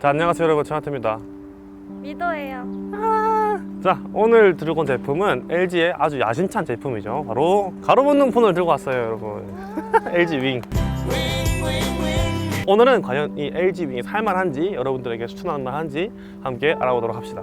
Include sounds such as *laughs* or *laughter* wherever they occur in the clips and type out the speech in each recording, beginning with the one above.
자 안녕하세요 여러분. 전하트입니다. 미도예요. 자 오늘 들고 온 제품은 LG의 아주 야심찬 제품이죠. 바로 가로 붙는 폰을 들고 왔어요 여러분. *laughs* LG 윙. 오늘은 과연 이 LG 윙이 살만한지 여러분들에게 추천할 만한지 함께 알아보도록 합시다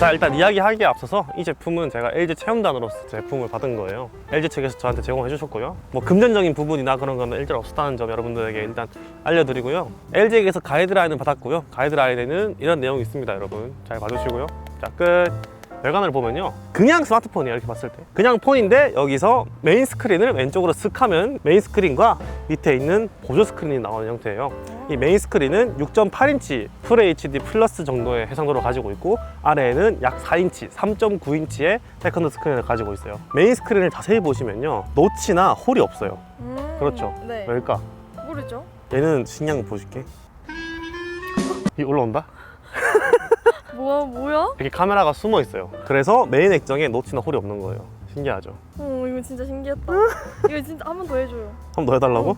자 일단 이야기하기에 앞서서 이 제품은 제가 LG 체험단으로서 제품을 받은 거예요. LG 측에서 저한테 제공해 주셨고요. 뭐 금전적인 부분이나 그런 거는 일절 없었다는 점 여러분들에게 일단 알려드리고요. LG에게서 가이드라인을 받았고요. 가이드라인에는 이런 내용이 있습니다 여러분. 잘 봐주시고요. 자끝 외관을 보면요 그냥 스마트폰이에요 이렇게 봤을 때 그냥 폰인데 여기서 메인 스크린을 왼쪽으로 슥 하면 메인 스크린과 밑에 있는 보조 스크린이 나오는 형태예요 이 메인 스크린은 6.8인치 풀 HD 플러스 정도의 해상도를 가지고 있고 아래에는 약 4인치, 3.9인치의 세컨드 스크린을 가지고 있어요. 메인 스크린을 자세히 보시면요, 노치나 홀이 없어요. 음, 그렇죠. 네. 왜일까? 모르죠. 얘는 거 보여줄게. 이 올라온다? 뭐야 뭐야? 이렇게 카메라가 숨어 있어요. 그래서 메인 액정에 노치나 홀이 없는 거예요. 신기하죠? 어 이거 진짜 신기했다. *laughs* 이거 진짜 한 번 더 해줘요. 한번 더 해달라고?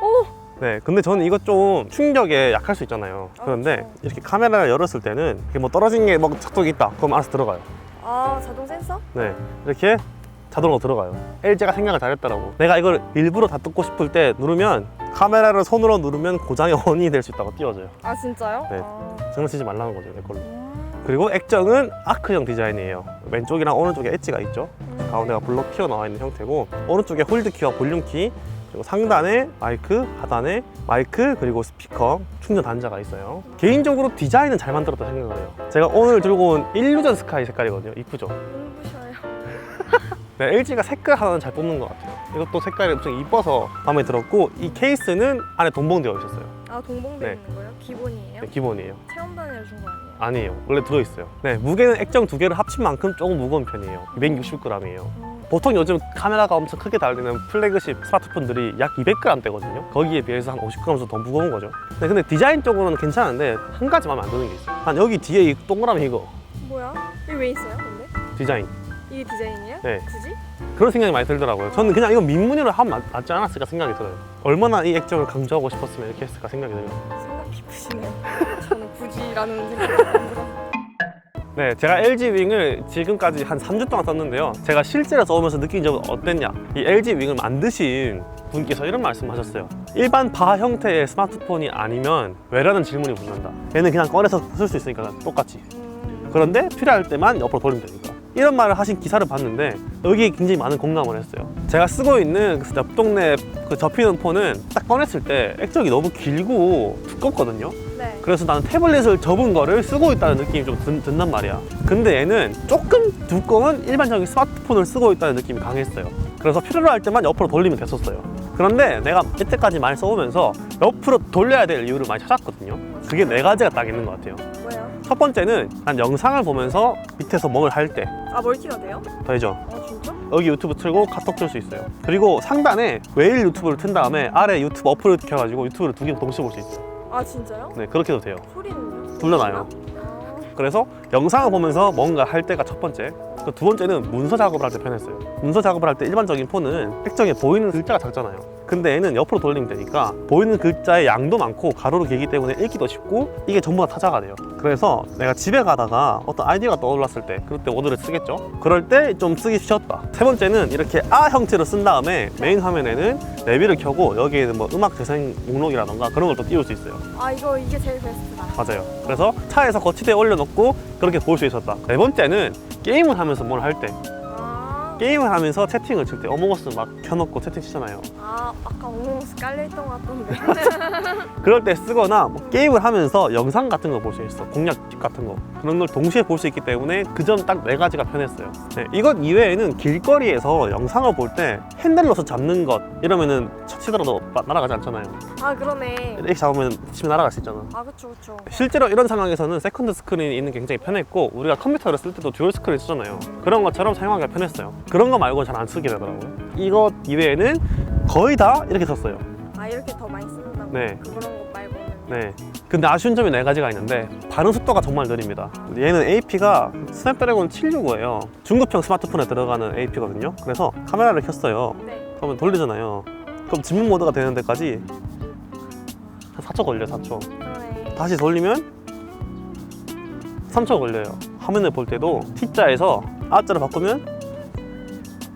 오. 네, 근데 저는 이거 좀 충격에 약할 수 있잖아요. 그런데 그렇죠. 이렇게 카메라를 열었을 때는 이게 뭐 떨어진 게막 착독이 있다. 그럼 알아서 들어가요. 아 자동 센서? 네, 이렇게 자동으로 들어가요. LG가 생각을 잘했더라고. 내가 이걸 일부러 다 뜯고 싶을 때 누르면 카메라를 손으로 누르면 고장의 원인이 될 수 있다고 띄워져요. 아 진짜요? 네. 아. 장난치지 말라는 거죠, 내 걸로. 음. 그리고 액정은 아크형 디자인이에요. 왼쪽이랑 오른쪽에 엣지가 있죠. 음. 가운데가 블록 키가 나와 있는 형태고 오른쪽에 홀드 키와 볼륨 키 그리고 상단에 마이크, 하단에 마이크 그리고 스피커 충전 단자가 있어요. 개인적으로 디자인은 잘 만들었다 생각을 해요. 제가 오늘 들고 온 일루전 스카이 색깔이거든요. 이쁘죠? 눈부셔요. *laughs* 네, LG가 색깔 하나는 잘 뽑는 것 같아요. 이것도 색깔이 엄청 이뻐서 마음에 들었고 이 케이스는 안에 동봉되어 있었어요. 아 동봉돼 네. 있는 거예요? 기본이에요? 네, 기본이에요. 체험단에 준거 아니에요? 아니에요. 원래 들어있어요. 네, 무게는 액정 두 개를 합친 만큼 조금 무거운 편이에요. 260g이에요. 음. 보통 요즘 카메라가 엄청 크게 달리는 플래그십 스마트폰들이 약 200g대거든요. 거기에 비해서 한 50g 정도 더 무거운 거죠. 네, 근데 디자인적으로는 괜찮은데 한 가지 마음에 안 드는 게 있어요. 한 여기 뒤에 이 동그라미 이거 뭐야? 이게 왜 있어요? 근데 디자인. 이게 디자인이에요? 네. 굳이? 그런 생각이 많이 들더라고요. 저는 그냥 이거 민무늬로 하면 낫- 낫지 않았을까 생각이 들어요. 얼마나 이 액정을 강조하고 싶었으면 이렇게 했을까 생각이 들어요. 생각 깊으시네요. 저는 굳이라는 생각이 안 들어. 네, 제가 LG 윙을 지금까지 한 3주 동안 썼는데요. 제가 실제로 써오면서 느낀 점은 어땠냐? 이 LG 윙을 만드신 분께서 이런 말씀 하셨어요. 일반 바 형태의 스마트폰이 아니면 왜라는 질문이 붙는다. 얘는 그냥 꺼내서 쓸 수 있으니까 똑같이. 음. 그런데 필요할 때만 옆으로 돌리면 되니까. 이런 말을 하신 기사를 봤는데 여기에 굉장히 많은 공감을 했어요. 제가 쓰고 있는 그 옆 동네 그 접히는 폰은 딱 꺼냈을 때 액정이 너무 길고 두껍거든요. 네. 그래서 나는 태블릿을 접은 거를 쓰고 있다는 느낌이 좀 든, 든단 말이야. 근데 얘는 조금 두꺼운 일반적인 스마트폰을 쓰고 있다는 느낌이 강했어요. 그래서 필요로 할 때만 옆으로 돌리면 됐었어요. 그런데 내가 이때까지 많이 써오면서 옆으로 돌려야 될 이유를 많이 찾았거든요. 그게 네 가지가 딱 있는 것 같아요. 뭐예요? 첫 번째는 난 영상을 보면서 밑에서 뭘할때 아 멀티가 돼요? 되죠. 아 진짜? 여기 유튜브 틀고 카톡 틀 수 있어요. 그리고 상단에 웨일 유튜브를 튼 다음에 아래 유튜브 어플을 켜가지고 유튜브를 두 개 동시에 볼 수 있어요. 아 진짜요? 네, 그렇게도 돼요. 소리는요? 불러놔요. 아. 그래서 영상을 보면서 뭔가 할 때가 첫 번째. 그두 번째는 문서 작업을 할 때 편했어요. 문서 작업을 할 때 일반적인 폰은 액정에 보이는 글자가 작잖아요. 근데 얘는 옆으로 돌리면 되니까 보이는 글자의 양도 많고 가로로 길기 때문에 읽기도 쉽고 이게 전부 다 타자가 돼요. 그래서 내가 집에 가다가 어떤 아이디어가 떠올랐을 때 그럴 때 오더를 쓰겠죠. 그럴 때 좀 쓰기 쉬웠다. 세 번째는 이렇게 아 형태로 쓴 다음에 메인 화면에는 내비를 켜고 여기에는 뭐 음악 재생 목록이라던가 그런 걸 또 띄울 수 있어요. 아 이거 이게 제일 베스트다. 맞아요. 그래서 차에서 거치대에 올려놓고 그렇게 볼 수 있었다. 네 번째는 게임을 하면서 뭘 할 때. 아, 게임을 하면서 채팅을 칠 때 어몽어스 막 켜놓고 채팅 치잖아요. 아 아까 오모스 깔려있던 것 같던데. *laughs* 그럴 때 쓰거나 뭐 게임을 하면서 영상 같은 거 볼 수 있어. 공략 팁 같은 거. 그런 걸 동시에 볼 수 있기 때문에 그 점 딱 네 가지가 편했어요. 네, 이것 이외에는 길거리에서 영상을 볼 때 핸들로서 잡는 것 이러면은 척 치더라도 나- 날아가지 않잖아요. 아 그러네. 이렇게 잡으면 집에 날아갈 수 있잖아. 아 그쵸 그쵸. 실제로 이런 상황에서는 세컨드 스크린이 있는 게 굉장히 편했고 우리가 컴퓨터를 쓸 때도 듀얼 스크린 쓰잖아요 그런 것처럼 사용하기가 편했어요 그런 거 말고 잘 안 쓰게 되더라고요 이것 이외에는 거의 다 이렇게 썼어요 아 이렇게 더 많이 쓰는다고. 네. 그런 것 말고는. 네 근데 아쉬운 점이 네 가지가 있는데 반응 속도가 정말 느립니다 얘는 AP가 스냅드래곤 765예요 중급형 스마트폰에 들어가는 AP거든요 그래서 카메라를 켰어요 네. 그러면 돌리잖아요 그럼 진문 모드가 되는 데까지 한 4초 걸려요 4초 그러네. 다시 돌리면 3초 걸려요 화면을 볼 때도 T자에서 R자로 바꾸면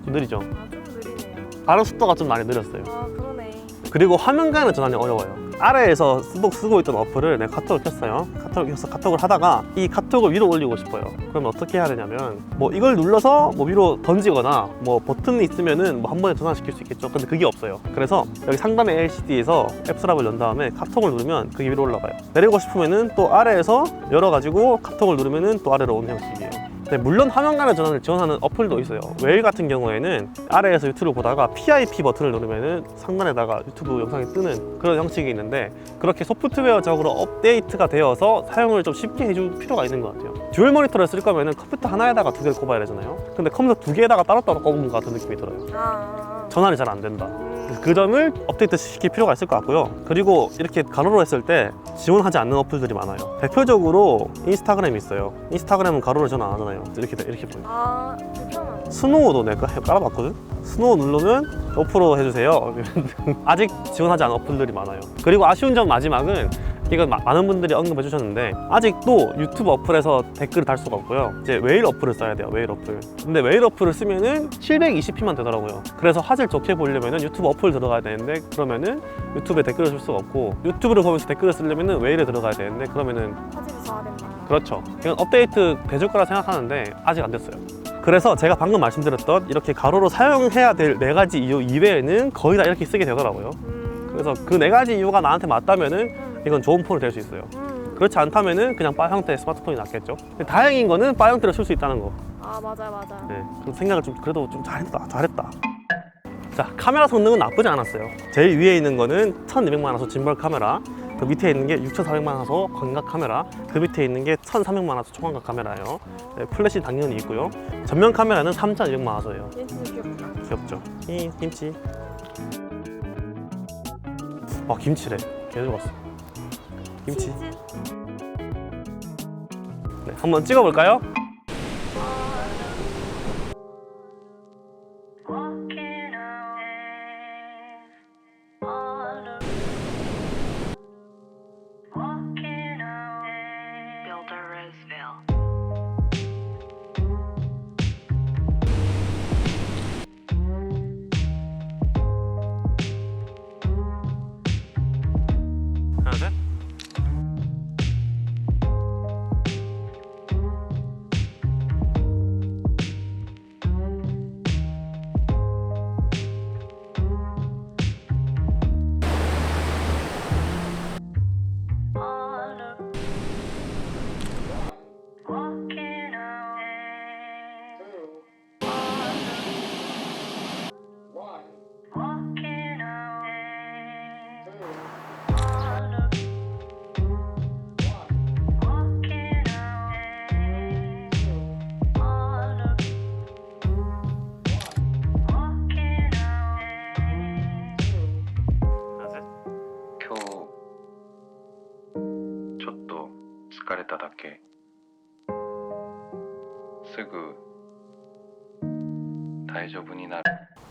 좀 느리죠? 아, 좀 느리네요. 반응 속도가 좀 많이 느렸어요. 아, 그러네. 그리고 화면 간의 전환이 어려워요. 아래에서 쓰고, 쓰고 있던 어플을 내가 카톡을 켰어요. 카톡을 켜서 카톡을 하다가 이 카톡을 위로 올리고 싶어요. 그러면 어떻게 해야 되냐면 뭐 이걸 눌러서 뭐 위로 던지거나 뭐 버튼이 있으면은 뭐 한 번에 전환시킬 수 있겠죠. 근데 그게 없어요. 그래서 여기 상단의 LCD에서 앱스랍을 연 다음에 카톡을 누르면 그게 위로 올라가요. 내리고 싶으면은 또 아래에서 열어가지고 카톡을 누르면은 또 아래로 오는 형식이에요 네, 물론 화면 간의 전환을 지원하는 어플도 있어요. 웨일 같은 경우에는 아래에서 유튜브를 보다가 PIP 버튼을 누르면은 상단에다가 유튜브 영상이 뜨는 그런 형식이 있는데 그렇게 소프트웨어적으로 업데이트가 되어서 사용을 좀 쉽게 해줄 필요가 있는 것 같아요. 듀얼 모니터를 쓸 거면은 컴퓨터 하나에다가 두 개를 꼽아야 되잖아요. 근데 컴퓨터 두 개에다가 따로따로 꼽은 것 같은 느낌이 들어요. 아, 아, 전환이 잘 안 된다. 그 점을 업데이트 시킬 필요가 있을 것 같고요. 그리고 이렇게 가로로 했을 때 지원하지 않는 어플들이 많아요. 대표적으로 인스타그램이 있어요. 인스타그램은 가로로 전환 안 하잖아요. 이렇게 돼- 이렇게 보여요. 아. 스노우도 내가 해- 깔아봤거든. 스노우 누르면 5% 해주세요. *laughs* 아직 지원하지 않은 어플들이 많아요. 그리고 아쉬운 점 마지막은 이건 마- 많은 분들이 언급해 주셨는데 아직도 유튜브 어플에서 댓글을 달 수가 없고요. 이제 웨일 어플을 써야 돼요. 웨일 어플. 근데 웨일 어플을 쓰면은 720p만 되더라고요. 그래서 화질 좋게 보려면은 유튜브 어플 들어가야 되는데 그러면은 유튜브에 댓글을 쓸 수가 없고 유튜브를 보면서 댓글을 쓰려면은 웨일에 들어가야 되는데 그러면은 화질이 좋아야 된다. 그렇죠. 이건 업데이트 돼줄 거라 생각하는데 아직 안 됐어요. 그래서 제가 방금 말씀드렸던 이렇게 가로로 사용해야 될 네 가지 이유 이외에는 거의 다 이렇게 쓰게 되더라고요. 음. 그래서 그 네 가지 이유가 나한테 맞다면은 음. 이건 좋은 폰이 될 수 있어요. 음. 그렇지 않다면은 그냥 바 형태의 스마트폰이 낫겠죠. 근데 다행인 거는 바 형태로 쓸 수 있다는 거. 아, 맞아요, 맞아요. 네, 그 생각을 좀 그래도 좀 잘했다, 잘했다. 자, 카메라 성능은 나쁘지 않았어요. 제일 위에 있는 거는 1200만 화소 짐벌 카메라, 그 밑에 있는 게 6400만 화소 광각 카메라, 그 밑에 있는 게 1300만 화소 초광각 카메라예요. 네, 플래시 당연히 있고요. 전면 카메라는 3200만 화소예요. 얘 진짜 귀엽다. 귀엽죠? 이 김치. 아 김치래. 개 좋았어. 김치. 네, 한번 찍어볼까요?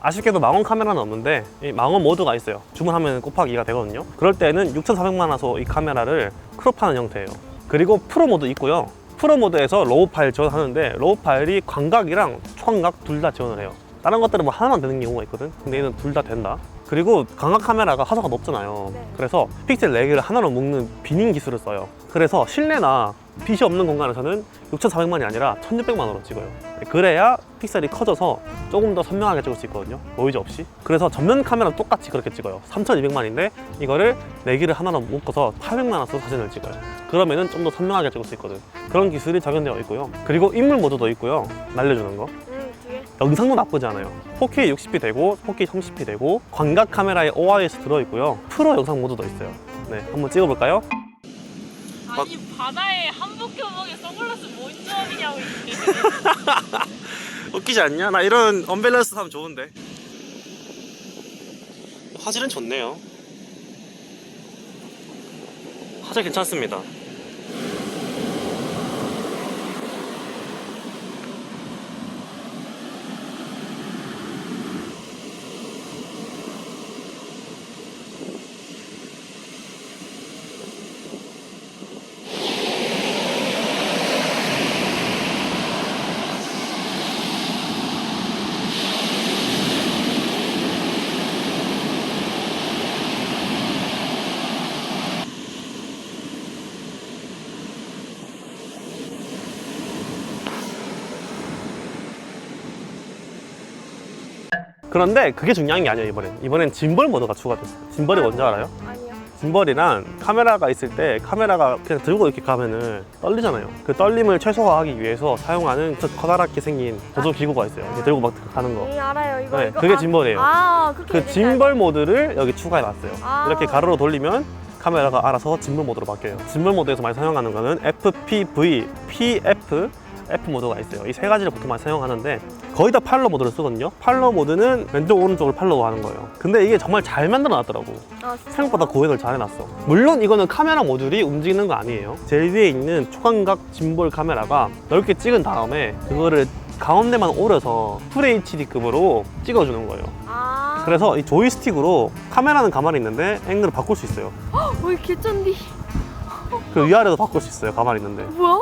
아쉽게도 망원 카메라는 없는데 이 망원 모드가 있어요. 주문하면 곱하기가 되거든요. 그럴 때는 6,400만 화소 이 카메라를 크롭하는 형태예요. 그리고 프로 모드 있고요. 프로 모드에서 로우 파일 지원하는데 로우 파일이 광각이랑 초광각 둘 다 지원을 해요. 다른 것들은 뭐 하나만 되는 경우가 있거든. 근데 얘는 둘 다 된다. 그리고 광각 카메라가 화소가 높잖아요. 네. 그래서 픽셀 4개를 하나로 묶는 비닝 기술을 써요. 그래서 실내나 빛이 없는 공간에서는 6,400만이 아니라 1,600만으로 찍어요. 그래야 픽셀이 커져서 조금 더 선명하게 찍을 수 있거든요. 노이즈 없이. 그래서 전면 카메라는 똑같이 그렇게 찍어요. 3,200만인데 이거를 4개를 하나로 묶어서 800만 수 사진을 찍어요. 그러면은 좀 더 선명하게 찍을 수 있거든. 그런 기술이 적용되어 있고요. 그리고 인물 모드도 있고요. 날려주는 거. 영상도 나쁘지 않아요. 4K 60p 되고 4K 30p 되고 광각 카메라에 OIS 들어있고요. 프로 영상 모드도 있어요. 네, 한번 찍어볼까요? 아니 바다에 한복 교복에 선글라스 뭔 조합이냐고 *laughs* 웃기지 않냐? 나 이런 언밸런스 하면 좋은데. 화질은 좋네요. 화질 괜찮습니다. 그런데 그게 중요한 게 아니에요 이번엔 이번엔 짐벌 모드가 추가됐어요 짐벌이 뭔지 알아요? 아니요. 짐벌이란 카메라가 있을 때 카메라가 그냥 들고 이렇게 가면은 떨리잖아요 그 떨림을 최소화하기 위해서 사용하는 그 커다랗게 생긴 보조 기구가 있어요 이렇게 들고 막 가는 거 네, 알아요. 이거 네, 이거. 그게 아, 짐벌이에요. 아, 그렇게 그 짐벌 모드를 여기 추가해 놨어요. 아. 이렇게 가로로 돌리면 카메라가 알아서 짐벌 모드로 바뀌어요. 짐벌 모드에서 많이 사용하는 거는 FPV, PF, F 모드가 있어요. 이 세 가지를 보통 많이 사용하는데 거의 다 팔로 모드를 쓰거든요. 팔로 모드는 왼쪽 오른쪽을 팔로우 하는 거예요. 근데 이게 정말 잘 만들어 놨더라고. 아? 생각보다 고해를 잘 해놨어. 물론 이거는 카메라 모듈이 움직이는 거 아니에요. 제일 위에 있는 초광각 짐볼 카메라가 넓게 찍은 다음에 그거를 가운데만 오려서 FHD급으로 찍어주는 거예요. 아. 그래서 이 조이스틱으로 카메라는 가만히 있는데 앵글을 바꿀 수 있어요. 어이 개쩐디. 그 위아래도 바꿀 수 있어요. 가만히 있는데. 뭐야?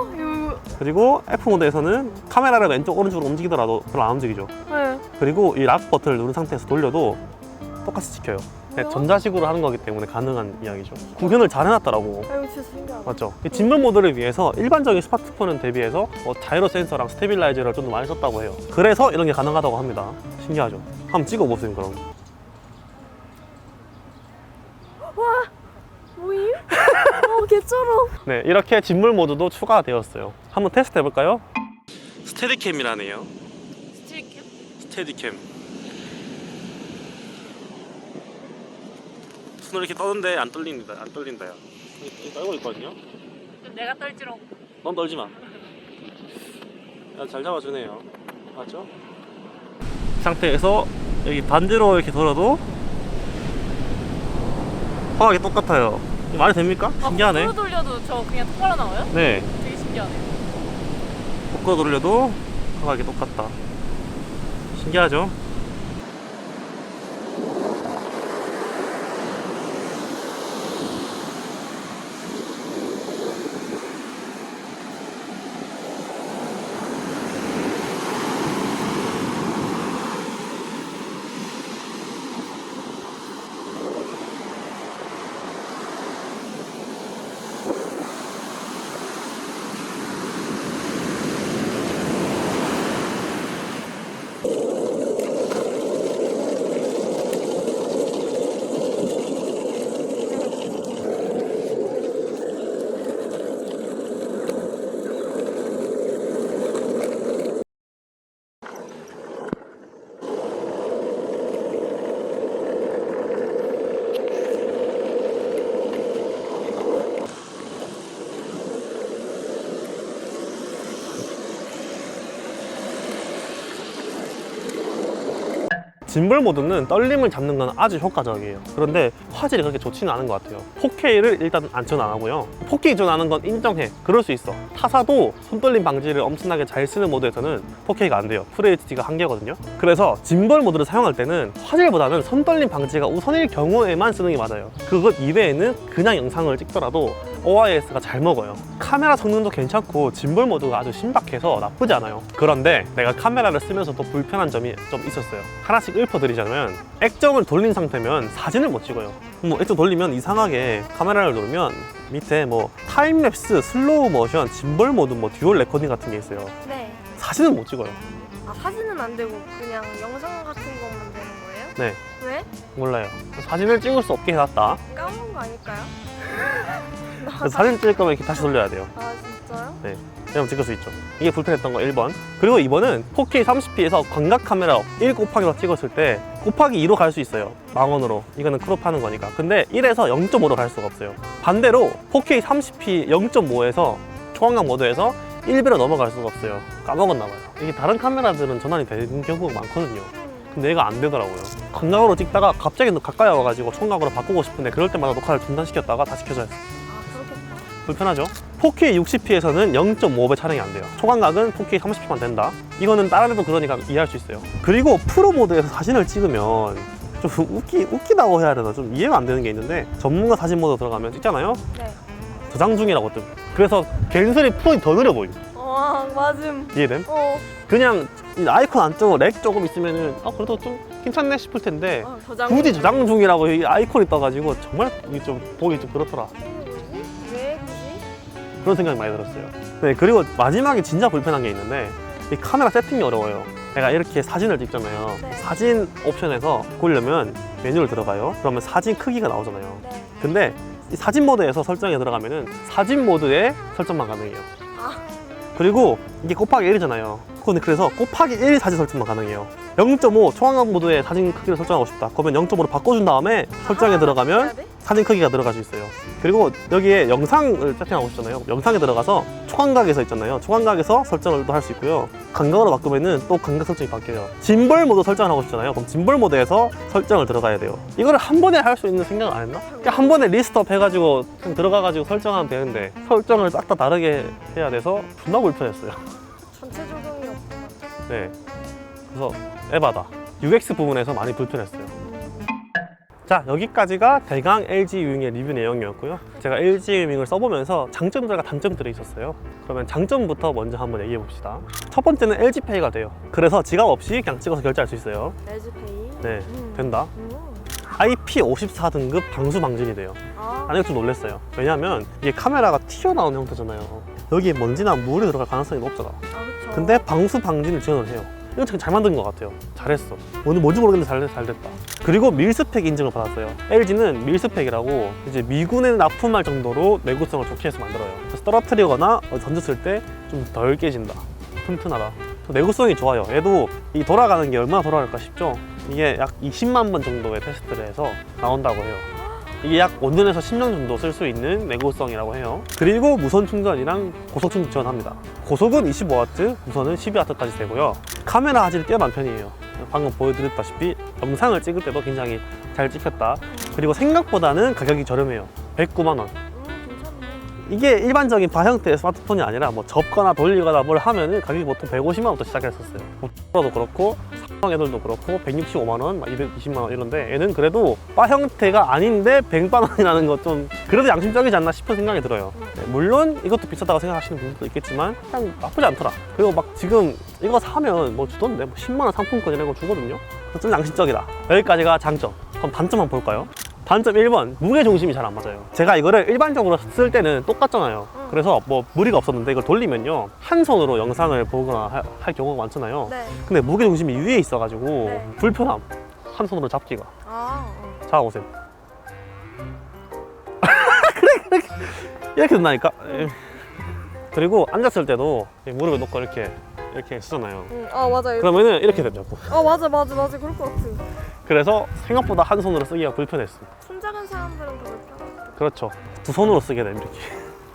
그리고 F 모드에서는 카메라를 왼쪽 오른쪽으로 움직이더라도 별로 안 움직이죠. 네. 그리고 이 락 버튼을 누른 상태에서 돌려도 똑같이 찍혀요. 네? 전자식으로 하는 거기 때문에 가능한 이야기죠. 구현을 잘 해놨더라고. 아, 이거 진짜 신기하다. 맞죠? 이 짐벌 모드를 위해서 일반적인 스마트폰은 대비해서 뭐 자이로 센서랑 스테빌라이저를 좀 더 많이 썼다고 해요. 그래서 이런 게 가능하다고 합니다. 신기하죠? 한번 찍어보세요, 그럼. 뭐임? 어, 개쩔어. 네, 이렇게 짐물 모드도 추가되었어요. 한번 테스트 해볼까요? 스테디캠이라네요. 스틸캠? 스테디캠. 손을 이렇게 떠는데 안 떨립니다. 안 떨린다요. 떨고 있거든요. 내가 떨지롱. 넌 떨지 마. 야, 잘 잡아주네요. 맞죠? 이 상태에서 여기 반대로 이렇게 돌아도 화각이 똑같아요. 이거 말이 됩니까? 신기하네. 아, 거꾸로 돌려도 저 그냥 똑바로 나와요? 네. 되게 신기하네. 거꾸로 돌려도 화각이 똑같다. 신기하죠? 짐벌 모드는 떨림을 잡는 건 아주 효과적이에요. 그런데 화질이 그렇게 좋지는 않은 것 같아요. 4K를 일단 안전 안 하고요. 4K 지원하는 건 인정해. 그럴 수 있어. 타사도 손떨림 방지를 엄청나게 잘 쓰는 모드에서는 4K가 안 돼요. FHD가 한계거든요. 그래서 짐벌 모드를 사용할 때는 화질보다는 손떨림 방지가 우선일 경우에만 쓰는 게 맞아요. 그것 이외에는 그냥 영상을 찍더라도 OIS가 잘 먹어요. 카메라 성능도 괜찮고 짐벌 모드가 아주 신박해서 나쁘지 않아요. 그런데 내가 카메라를 쓰면서 또 불편한 점이 좀 있었어요. 하나씩 읊어드리자면 액정을 돌린 상태면 사진을 못 찍어요. 뭐 액정 돌리면 이상하게 카메라를 누르면 밑에 뭐 타임랩스, 슬로우 모션, 짐벌 모드, 뭐 듀얼 레코딩 같은 게 있어요. 네. 사진을 못 찍어요. 아, 사진은 안 되고 그냥 영상 같은 것만 되는 거예요? 네, 왜? 몰라요. 사진을 찍을 수 없게 해놨다. 까먹은 거 아닐까요? *laughs* 사진 찍을 거면 이렇게 다시 돌려야 돼요. 아, 진짜요? 그냥 찍을 수 있죠. 이게 불편했던 거 1번. 그리고 2번은 4K 30p에서 광각 카메라 1 곱하기로 찍었을 때 곱하기 2로 갈 수 있어요. 망원으로. 이거는 크롭 하는 거니까. 근데 1에서 0.5로 갈 수가 없어요. 반대로 4K 30p 0.5에서 초광각 모드에서 1배로 넘어갈 수가 없어요. 까먹었나 봐요. 이게 다른 카메라들은 전환이 되는 경우가 많거든요. 근데 얘가 안 되더라고요. 광각으로 찍다가 갑자기 가까이 와가지고 총각으로 바꾸고 싶은데 그럴 때마다 녹화를 중단시켰다가 다시 켜져요. 아. 불편하죠? 4K 60p에서는 0.5배 촬영이 안 돼요. 초광각은 4K 30p만 된다. 이거는 다른 애도 그러니까 이해할 수 있어요. 그리고 프로 모드에서 사진을 찍으면 좀 웃기, 웃기다고 해야 되나 좀 이해가 안 되는 게 있는데 전문가 사진 모드 들어가면 찍잖아요? 네. 저장 중이라고 뜸. 그래서 갠슬이 폰이 더 느려 보임. 와, 맞음. 이해됨? 어, 그냥 이 아이콘 안쪽으로 렉 조금 있으면은 어 그래도 좀 괜찮네 싶을 텐데 아, 저장. 굳이 저장 중이라고 이 아이콘이 떠가지고 정말 이게 좀 보기 좀 그렇더라. 그런 생각이 많이 들었어요. 네, 그리고 마지막에 진짜 불편한 게 있는데 이 카메라 세팅이 어려워요. 내가 이렇게 사진을 찍잖아요. 네. 사진 옵션에서 고르려면 메뉴를 들어가요. 그러면 사진 크기가 나오잖아요. 네. 근데 이 사진 모드에서 설정에 들어가면은 사진 모드에 설정만 가능해요. 아. 그리고 이게 곱하기 1이잖아요. 근데 그래서 곱하기 1 사진 설정만 가능해요. 0.5 초광각 모드에 사진 크기를 설정하고 싶다. 그러면 0.5로 바꿔준 다음에 설정에 아, 들어가면? 사진 크기가 들어갈 수 있어요. 그리고 여기에 영상을 세팅하고 싶잖아요. 영상에 들어가서 초광각에서 있잖아요. 초광각에서 설정을 또 할 수 있고요. 간각으로 바꾸면은 또 간각 설정이 바뀌어요. 짐벌 모드 설정을 하고 싶잖아요. 그럼 짐벌 모드에서 설정을 들어가야 돼요. 이거를 한 번에 할 수 있는 생각을 안 했나? 그냥 한 번에 리스트업 해가지고 그냥 들어가가지고 설정하면 되는데 설정을 싹 다 다르게 해야 돼서 존나 불편했어요. *laughs* 전체 적용이 없구나. 네. 그래서 에바다. UX 부분에서 많이 불편했어요. 자 여기까지가 대강 LG 유잉의 리뷰 내용이었고요. 제가 LG 유잉을 써보면서 장점들과 단점들이 있었어요. 그러면 장점부터 먼저 한번 얘기해 봅시다. 첫 번째는 LG페이가 돼요. 그래서 지갑 없이 그냥 찍어서 결제할 수 있어요. LG페이. 네 음. 된다. 음. IP54 등급 방수 방진이 돼요. 아, 아니 좀 놀랐어요. 왜냐면 이게 카메라가 튀어나오는 형태잖아요. 여기에 먼지나 물이 들어갈 가능성이 높잖아. 아. 근데 방수 방진을 지원을 해요. 이거 잘 만든 것 같아요. 잘했어. 뭔지 모르겠는데 잘, 잘 됐다. 그리고 밀스펙 인증을 받았어요. LG는 밀스펙이라고 이제 미군에 납품할 정도로 내구성을 좋게 해서 만들어요. 그래서 떨어뜨리거나 어디 던졌을 때 좀 덜 깨진다. 튼튼하다. 내구성이 좋아요. 얘도 이 돌아가는 게 얼마나 돌아갈까 싶죠? 이게 약 20만 번 정도의 테스트를 해서 나온다고 해요. 이게 약 5년에서 10년 정도 쓸 수 있는 내구성이라고 해요. 그리고 무선 충전이랑 고속 충전 지원합니다. 고속은 25W, 무선은 12W까지 되고요. 카메라 화질이 뛰어난 편이에요. 방금 보여드렸다시피 영상을 찍을 때도 굉장히 잘 찍혔다. 그리고 생각보다는 가격이 저렴해요. 109만 원. 이게 일반적인 바 형태의 스마트폰이 아니라 뭐 접거나 돌리거나 뭘 하면은 가격이 보통 150만 원부터 시작했었어요. 도 그렇고 삼성 애들도 그렇고 165만 원, 막 220만 원 이런데 얘는 그래도 바 형태가 아닌데 100만 원이라는 거좀 그래도 양심적이지 않나 싶은 생각이 들어요. 네, 물론 이것도 비싸다고 생각하시는 분들도 있겠지만 그냥 나쁘지 않더라. 그리고 막 지금 이거 사면 뭐 주던데 뭐 10만 원 상품권 이런 거 주거든요. 그래서 좀 양심적이다. 여기까지가 장점. 그럼 단점 한번 볼까요? 단점 1번 무게 중심이 잘 안 맞아요 제가 이거를 일반적으로 쓸 때는 똑같잖아요 응. 그래서 뭐 무리가 없었는데 이걸 돌리면요 한 손으로 영상을 보거나 할, 할 경우가 많잖아요 네. 근데 무게 중심이 위에 있어가지고 네. 불편함 한 손으로 잡기가 아, 어. 잡아보세요 *laughs* 그래 그래 이렇게 된다니까 예. 그리고 앉았을 때도 이 무릎을 놓고 이렇게 이렇게 쓰잖아요 음, 아 맞아. 요 그러면은 이렇게 된다고 아 맞아 맞아 맞아 그럴 것 같아. 그래서 생각보다 한 손으로 쓰기가 불편했어 손 작은 사람들은 더 불편하다. 그렇죠 두 손으로 쓰게 되면 이렇게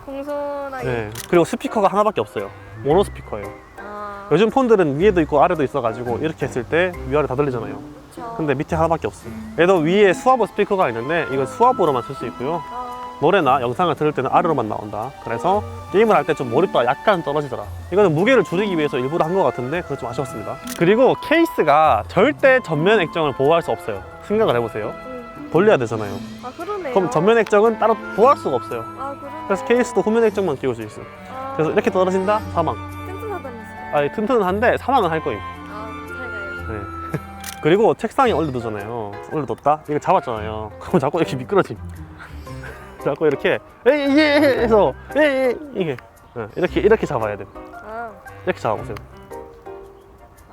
공손하게. 네. 그리고 스피커가 하나밖에 없어요. 모노 스피커예요. 아, 요즘 폰들은 위에도 있고 아래도 있어가지고 이렇게 했을 때 위아래 다 들리잖아요. 그쵸. 근데 밑에 하나밖에 없어요. 얘도 위에 수화보 스피커가 있는데 이건 수화보로만 쓸 수 있고요. 아, 노래나 영상을 들을 때는 아래로만 나온다. 그래서 게임을 할 때 좀 몰입도가 약간 떨어지더라. 이거는 무게를 줄이기 위해서 일부러 한 것 같은데 그거 좀 아쉬웠습니다. 그리고 케이스가 절대 전면 액정을 보호할 수 없어요. 생각을 해보세요. 음. 돌려야 되잖아요. 아 그러네요. 그럼 전면 액정은 따로 보호할 수가 없어요. 아 그러네. 그래서 케이스도 후면 액정만 끼울 수 있어요. 아, 그래서 이렇게 떨어진다? 사망. 튼튼하다면서. 아니 튼튼한데 사망은 할 거임. 아, 잘 가요. 네. *laughs* 그리고 책상에 올려두잖아요. 올려뒀다? 이거 잡았잖아요. *laughs* 그럼 자꾸 이렇게 미끄러짐. 자꾸 이렇게 에이 해서 에이 이게 네, 이렇게 이렇게 잡아야 돼. 아, 이렇게 잡아보세요.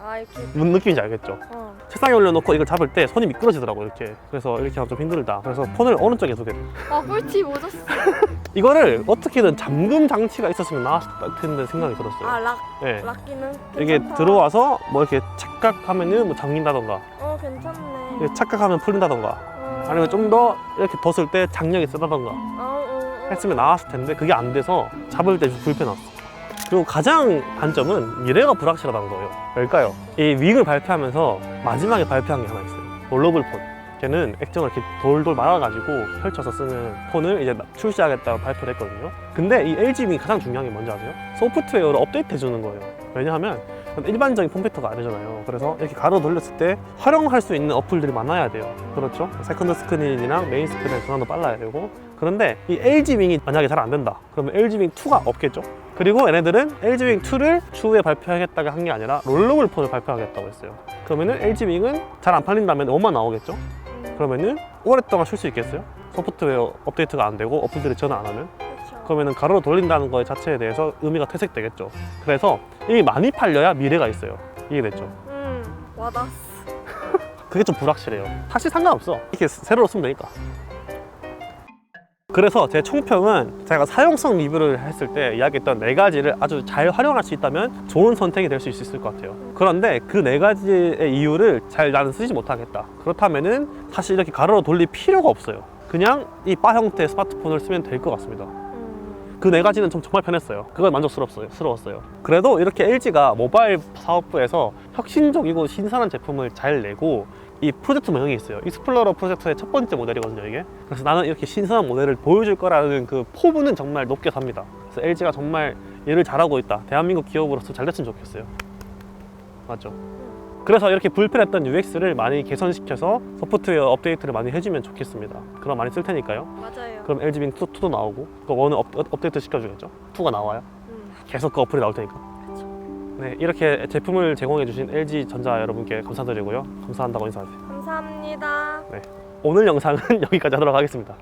아 이렇게. 무슨 느낌인지 알겠죠? 어. 책상에 올려놓고 이걸 잡을 때 손이 미끄러지더라고 이렇게. 그래서 이렇게 하면 좀 힘들다. 그래서 폰을 어느 쪽에 두게 돼. 아 꿀팁 오졌어. *laughs* 이거를 어떻게든 잠금 장치가 있었으면 나았을 텐데 생각이 들었어요. 아락 네. 락기는. 이게 괜찮다. 들어와서 뭐 이렇게 착각하면은 뭐 잠긴다던가 어 괜찮네. 이게 착각하면 풀린다던가 어. 아니면 좀 더 이렇게 뒀을 때 장력이 세다던가 아, 어, 어. 했으면 나았을 텐데 그게 안 돼서 잡을 때좀 불편했어. 그리고 가장 단점은 미래가 불확실하다는 거예요. 왜일까요? 이 윙을 발표하면서 마지막에 발표한 게 하나 있어요. 롤러블 폰. 걔는 액정을 이렇게 돌돌 말아가지고 펼쳐서 쓰는 폰을 이제 출시하겠다고 발표를 했거든요. 근데 이 LG 윙이 가장 중요한 게 뭔지 아세요? 소프트웨어를 업데이트 해주는 거예요. 왜냐하면 일반적인 컴퓨터가 아니잖아요. 그래서 이렇게 가로 돌렸을 때 활용할 수 있는 어플들이 많아야 돼요. 그렇죠? 세컨드 스크린이랑 메인 스크린의 전환도 빨라야 되고 그런데 이 LG 윙이 만약에 잘 안 된다. 그러면 LG 윙 2가 없겠죠? 그리고 얘네들은 LG 윙 2를 추후에 발표하겠다고 한 게 아니라 롤러블 폰을 발표하겠다고 했어요. 그러면은 LG 윙은 잘 안 팔린다면 5만 나오겠죠? 음, 그러면은 오랫동안 쓸수 있겠어요? 소프트웨어 업데이트가 안 되고 어플들이 전화 안 하면 그쵸. 그러면은 가로로 돌린다는 것 자체에 대해서 의미가 퇴색되겠죠. 그래서 이게 많이 팔려야 미래가 있어요. 이해됐죠? 음, 와닿았어. *laughs* 그게 좀 불확실해요. 사실 상관없어. 이렇게 세로로 쓰면 되니까. 그래서 제 총평은 제가 사용성 리뷰를 했을 때 이야기했던 네 가지를 아주 잘 활용할 수 있다면 좋은 선택이 될 수 있을 것 같아요. 그런데 그 네 가지의 이유를 잘 나는 쓰지 못하겠다. 그렇다면은 사실 이렇게 가로로 돌릴 필요가 없어요. 그냥 이 바 형태의 스마트폰을 쓰면 될 것 같습니다. 음, 그네 가지는 좀 정말 편했어요. 그건 만족스럽어요. 스러웠어요. 그래도 이렇게 LG가 모바일 사업부에서 혁신적이고 신선한 제품을 잘 내고 이 프로젝트 모형이 있어요. 익스플로러 프로젝트의 첫 번째 모델이거든요, 이게. 그래서 나는 이렇게 신선한 모델을 보여줄 거라는 그 포부는 정말 높게 삽니다. 그래서 LG가 정말 일을 잘하고 있다. 대한민국 기업으로서 잘 됐으면 좋겠어요. 맞죠? 그래서 이렇게 불편했던 UX를 많이 개선시켜서 소프트웨어 업데이트를 많이 해주면 좋겠습니다. 그럼 많이 쓸 테니까요. 맞아요. 그럼 LG 빙 2, 2도 나오고 그 원은 업, 업데이트 시켜주겠죠 2가 나와요 음, 계속 그 어플이 나올 테니까 네 이렇게 제품을 제공해 주신 LG 전자 여러분께 감사드리고요 감사한다고 인사하세요 감사합니다. 오늘 영상은 *laughs* 여기까지 하도록 하겠습니다